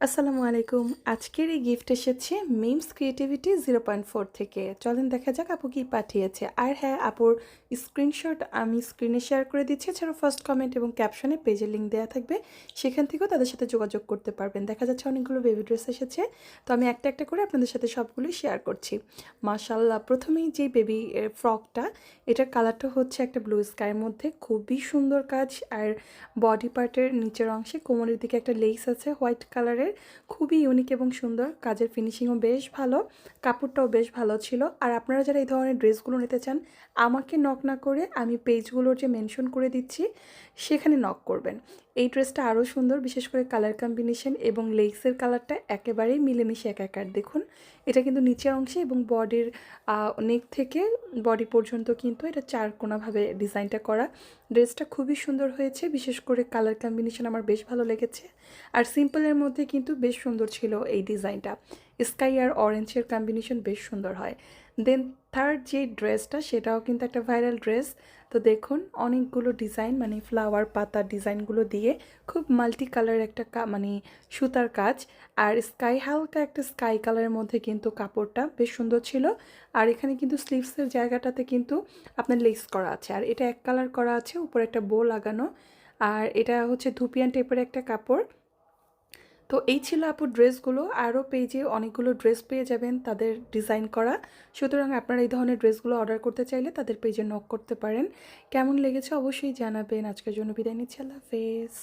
আসসালামু আলাইকুম। আজকের এই গিফট এসেছে memes creativity zero point four থেকে। চলেন দেখা যাক আপু কি পাঠিয়েছে। আর হ্যাঁ আপুর স্ক্রিনশট আমি স্ক্রিনে শেয়ার করে দিচ্ছি। এছাড়াও ফার্স্ট কমেন্ট এবং ক্যাপশনে পেজের লিঙ্ক দেওয়া থাকবে। সেখান থেকেও তাদের সাথে যোগাযোগ করতে পারবেন। দেখা যাচ্ছে অনেকগুলো বেবি ড্রেস এসেছে। তো আমি একটা একটা করে আপনাদের সাথে সবগুলোই শেয়ার করছি। মাশাল্লাহ প্রথমেই যে বেবি ফ্রকটা এটার কালারটা হচ্ছে একটা ব্লু স্কাইয়ের মধ্যে। খুবই সুন্দর কাজ। আর বডি পার্টের নিচের অংশে কোমরের দিকে একটা লেস আছে হোয়াইট কালারের খুবই ইউনিক এবং সুন্দর। কাজের ফিনিশিংও বেশ ভালো, কাপড়টাও বেশ ভালো ছিল। আর আপনারা যারা এই ধরনের ড্রেসগুলো নিতে চান, আমাকে নক না করে আমি পেজগুলোর যে মেনশন করে দিচ্ছি, সেখানে নক করবেন। এই ড্রেসটা আরও সুন্দর, বিশেষ করে কালার কম্বিনেশন এবং লেগসের কালারটা একেবারেই মিলেমিশে একাকার। দেখুন, এটা কিন্তু নিচের অংশে এবং বডির নেক থেকে বডি পর্যন্ত কিন্তু এটা চার কোনাভাবে ডিজাইনটা করা। ড্রেসটা খুবই সুন্দর হয়েছে, বিশেষ করে কালার কম্বিনেশন আমার বেশ ভালো লেগেছে। আর সিম্পলের মধ্যে কিন্তু বেশ সুন্দর ছিল এই ডিজাইনটা। স্কাই আর অরেঞ্জের কম্বিনেশন বেশ সুন্দর হয়। দেন থার্ড যে ড্রেসটা, সেটাও কিন্তু একটা ভাইরাল ড্রেস তো দেখুন, অনেকগুলো ডিজাইন মানে ফ্লাওয়ার পাতার ডিজাইনগুলো দিয়ে খুব মাল্টি কালার একটা মানে সুতার কাজ। আর স্কাই, হালকা একটা স্কাই কালারের মধ্যে কিন্তু কাপড়টা বেশ সুন্দর ছিল। আর এখানে কিন্তু স্লিভসের জায়গাটাতে কিন্তু আপনার লেস করা আছে। আর এটা এক কালার করা আছে, উপরে একটা বো লাগানো। আর এটা হচ্ছে ধুপিয়ান টাইপের একটা কাপড়। তো এই ছিল আপুর ড্রেসগুলো। আরও পেজে অনেকগুলো ড্রেস পেয়ে যাবেন তাদের ডিজাইন করা। সুতরাং আপনারা এই ধরনের ড্রেসগুলো অর্ডার করতে চাইলে তাদের পেজে নক করতে পারেন। কেমন লেগেছে অবশ্যই জানাবেন। আজকের জন্য বিদায় নিচ্ছি। আল্লাহ হাফেজ।